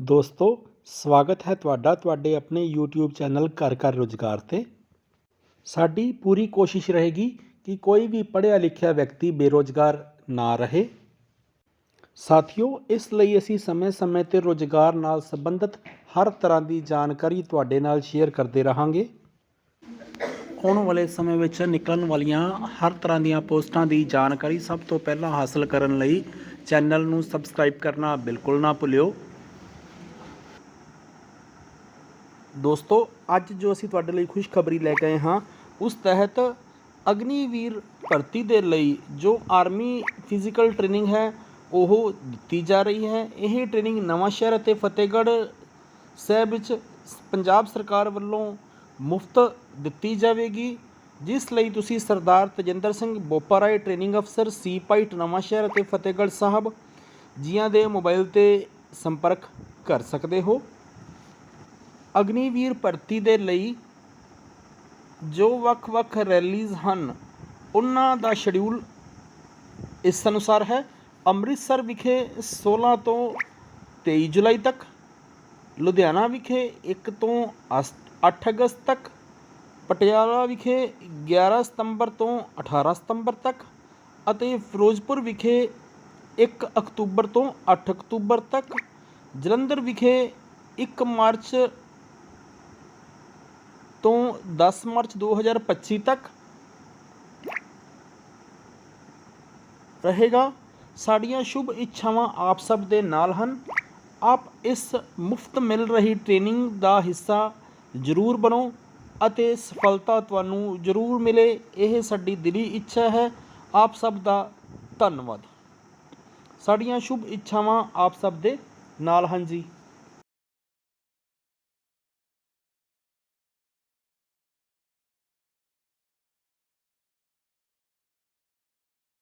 ਦੋਸਤੋ, ਸਵਾਗਤ ਹੈ ਤੁਹਾਡਾ ਤੁਹਾਡੇ ਆਪਣੇ YouTube ਚੈਨਲ ਘਰ ਘਰ ਰੁਜ਼ਗਾਰ ਤੇ। ਸਾਡੀ ਪੂਰੀ ਕੋਸ਼ਿਸ਼ ਰਹੇਗੀ ਕਿ ਕੋਈ ਵੀ ਪੜ੍ਹਿਆ ਲਿਖਿਆ ਵਿਅਕਤੀ ਬੇਰੁਜ਼ਗਾਰ ਨਾ ਰਹੇ। ਸਾਥੀਓ, ਇਸ ਲਈ ਅਸੀਂ ਸਮੇਂ-ਸਮੇਂ ਤੇ ਰੁਜ਼ਗਾਰ ਨਾਲ ਸੰਬੰਧਿਤ ਹਰ ਤਰ੍ਹਾਂ ਦੀ ਜਾਣਕਾਰੀ ਤੁਹਾਡੇ ਨਾਲ ਸ਼ੇਅਰ ਕਰਦੇ ਰਹਾਂਗੇ। ਆਉਣ ਵਾਲੇ ਸਮੇਂ ਵਿੱਚ ਨਿਕਲਣ ਵਾਲੀਆਂ ਹਰ ਤਰ੍ਹਾਂ ਦੀਆਂ ਪੋਸਟਾਂ ਦੀ ਜਾਣਕਾਰੀ ਸਭ ਤੋਂ ਪਹਿਲਾਂ ਹਾਸਲ ਕਰਨ ਲਈ ਚੈਨਲ ਨੂੰ ਸਬਸਕ੍ਰਾਈਬ ਕਰਨਾ ਬਿਲਕੁਲ ਨਾ ਭੁੱਲਿਓ। ਦੋਸਤੋ, ਅੱਜ ਜੋ ਅਸੀਂ ਤੁਹਾਡੇ ਲਈ ਖੁਸ਼ਖਬਰੀ ਲੈ ਕੇ ਆਏ ਹਾਂ, ਉਸ ਤਹਿਤ ਅਗਨੀਵੀਰ ਭਰਤੀ ਦੇ ਲਈ ਜੋ ਆਰਮੀ ਫਿਜ਼ੀਕਲ ਟ੍ਰੇਨਿੰਗ ਹੈ, ਉਹ ਦਿੱਤੀ ਜਾ ਰਹੀ ਹੈ। ਇਹ ਟ੍ਰੇਨਿੰਗ ਨਵਾਂ ਸ਼ਹਿਰ ਅਤੇ ਫਤਿਹਗੜ੍ਹ ਸਾਹਿਬ ਵਿੱਚ ਪੰਜਾਬ ਸਰਕਾਰ ਵੱਲੋਂ ਮੁਫਤ ਦਿੱਤੀ ਜਾਵੇਗੀ, ਜਿਸ ਲਈ ਤੁਸੀਂ ਸਰਦਾਰ ਤਜਿੰਦਰ ਸਿੰਘ ਬੋਪਾਰਾਏ ਟ੍ਰੇਨਿੰਗ ਅਫਸਰ ਸੀ ਪਾਈਟ ਨਵਾਂ ਸ਼ਹਿਰ ਅਤੇ ਫਤਿਹਗੜ੍ਹ ਸਾਹਿਬ ਜੀਆਂ ਦੇ ਮੋਬਾਈਲ ਤੇ ਸੰਪਰਕ ਕਰ ਸਕਦੇ ਹੋ। ਅਗਨੀਵੀਰ ਭਰਤੀ ਦੇ ਲਈ ਜੋ ਵੱਖ-ਵੱਖ ਰੈਲੀਜ਼ ਹਨ, ਉਹਨਾਂ ਦਾ ਸ਼ਡਿਊਲ ਇਸ ਅਨੁਸਾਰ ਹੈ। ਅੰਮ੍ਰਿਤਸਰ ਵਿਖੇ 16 ਤੋਂ 23 ਜੁਲਾਈ ਤੱਕ, ਲੁਧਿਆਣਾ ਵਿਖੇ 1 ਤੋਂ 8 ਅਗਸਤ ਤੱਕ, ਪਟਿਆਲਾ ਵਿਖੇ 11 ਸਤੰਬਰ ਤੋਂ 18 ਸਤੰਬਰ ਤੱਕ ਅਤੇ ਫਿਰੋਜ਼ਪੁਰ ਵਿਖੇ 1 ਅਕਤੂਬਰ ਤੋਂ 8 ਅਕਤੂਬਰ ਤੱਕ। ਜਲੰਧਰ ਵਿਖੇ 1 ਮਾਰਚ ਤੋਂ 10 ਮਾਰਚ 2025 ਤੱਕ ਰਹੇਗਾ। ਸਾਡੀਆਂ ਸ਼ੁਭ ਇੱਛਾਵਾਂ ਆਪ ਸਭ ਦੇ ਨਾਲ ਹਨ। ਆਪ ਇਸ ਮੁਫਤ ਮਿਲ ਰਹੀ ਟ੍ਰੇਨਿੰਗ ਦਾ ਹਿੱਸਾ ਜ਼ਰੂਰ ਬਣੋ ਅਤੇ ਸਫਲਤਾ ਤੁਹਾਨੂੰ ਜ਼ਰੂਰ ਮਿਲੇ। ਇਹ ਸਾਡੀ ਦਿਲੀ ਇੱਛਾ ਹੈ। ਆਪ ਸਭ ਦਾ ਧੰਨਵਾਦ। ਸਾਡੀਆਂ ਸ਼ੁਭ ਇੱਛਾਵਾਂ ਆਪ ਸਭ ਦੇ ਨਾਲ ਹਨ ਜੀ।